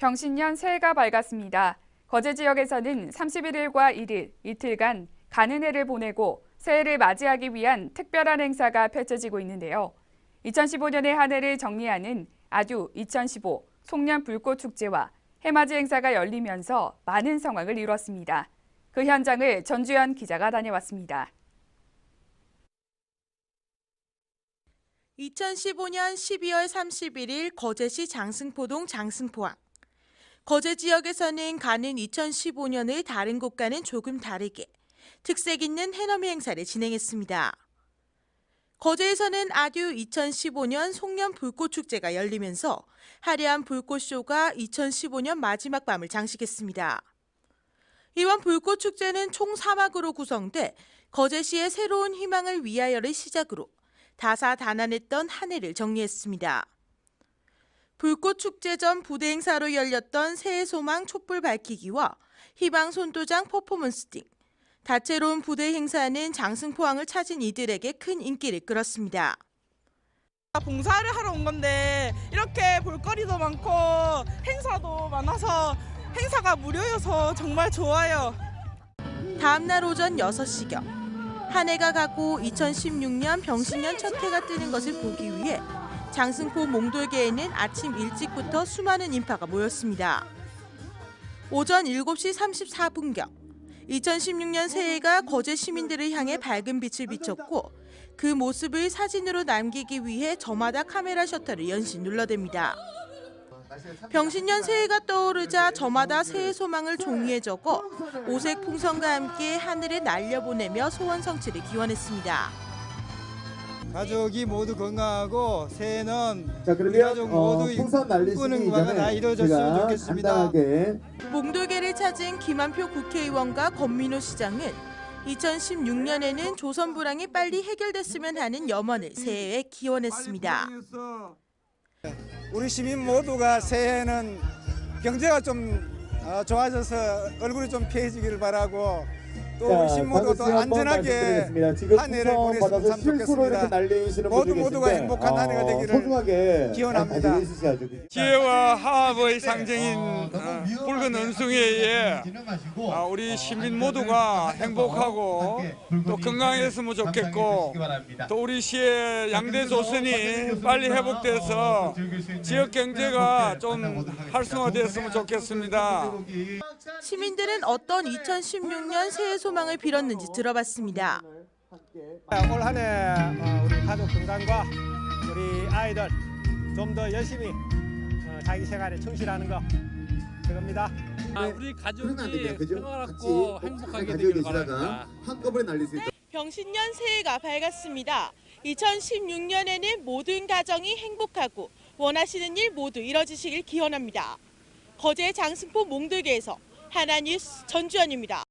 병신년 새해가 밝았습니다. 거제 지역에서는 31일과 1일 이틀간 가는 해를 보내고 새해를 맞이하기 위한 특별한 행사가 펼쳐지고 있는데요. 2015년의 한 해를 정리하는 아듀 2015 송년 불꽃 축제와 해맞이 행사가 열리면서 많은 상황을 이뤘습니다. 그 현장을 전주현 기자가 다녀왔습니다. 2015년 12월 31일 거제시 장승포동 장승포항. 거제 지역에서는 가는 2015년의 다른 곳과는 조금 다르게 특색 있는 해넘이 행사를 진행했습니다. 거제에서는 아듀 2015년 송년 불꽃 축제가 열리면서 화려한 불꽃쇼가 2015년 마지막 밤을 장식했습니다. 이번 불꽃 축제는 총 3막으로 구성돼 거제시의 새로운 희망을 위하여를 시작으로 다사다난했던 한 해를 정리했습니다. 불꽃 축제 전 부대 행사로 열렸던 새해 소망 촛불 밝히기와 희망 손도장 퍼포먼스 등 다채로운 부대 행사는 장승포항을 찾은 이들에게 큰 인기를 끌었습니다. 봉사를 하러 온 건데 이렇게 볼거리도 많고 행사도 많아서 행사가 무료여서 정말 좋아요. 다음 날 오전 6시경 한 해가 가고 2016년 병신년 첫 해가 뜨는 것을 보기 위해 장승포 몽돌계에는 아침 일찍부터 수많은 인파가 모였습니다. 오전 7시 34분경 2016년 새해가 거제 시민들을 향해 밝은 빛을 비췄고 그 모습을 사진으로 남기기 위해 저마다 카메라 셔터를 연신 눌러댑니다. 병신년 새해가 떠오르자 저마다 새해 소망을 종이에 적어 오색 풍선과 함께 하늘에 날려보내며 소원 성취를 기원했습니다. 가족이 모두 건강하고 새해는 자 우리 그러면 가족 어, 모두 풍선 날리시기 바가 다 전에 이루어졌으면 제가 좋겠습니다. 간단하게 몽돌계를 찾은 김한표 국회의원과 권민호 시장은 2016년에는 조선 불황이 빨리 해결됐으면 하는 염원을 새해에 기원했습니다. 우리 시민 모두가 새해에는 경제가 좀 어, 좋아져서 얼굴이 좀 피해지기를 바라고 또 우리 자, 시민 모두 또 방금 한번 안전하게 한 해를 보냈으면 참 실수로 이렇게 좋겠습니다. 날리시는 모두 모두가 행복한 한 해가 어, 되기를 소중하게 기원합니다. 있으셔야죠. 지혜와 화합의 상징인 어, 붉은 은숭이에 아, 우리 시민 모두가 행복하고 또 건강했으면 좋겠고 또 우리 시의 양대 조선이 빨리 회복돼서 지역 경제가 좀 활성화됐으면 좋겠습니다. 시민들은 어떤 2016년 새해 소망을 빌었는지 들어봤습니다. 올 한해 우리 가족 건강과 우리 아이들 좀 더 열심히 어, 자기 생활에 충실하는 거 그겁니다. 아, 우리 가족이? 평화롭고 행복하게 되길 바랍니다. 한꺼번에 날릴 수 있도록 병신년 새해가 밝았습니다. 2016년에는 모든 가정이 행복하고 원하시는 일 모두 이뤄지시길 기원합니다. 거제 장승포 몽들계에서 하나뉴스 전주현입니다.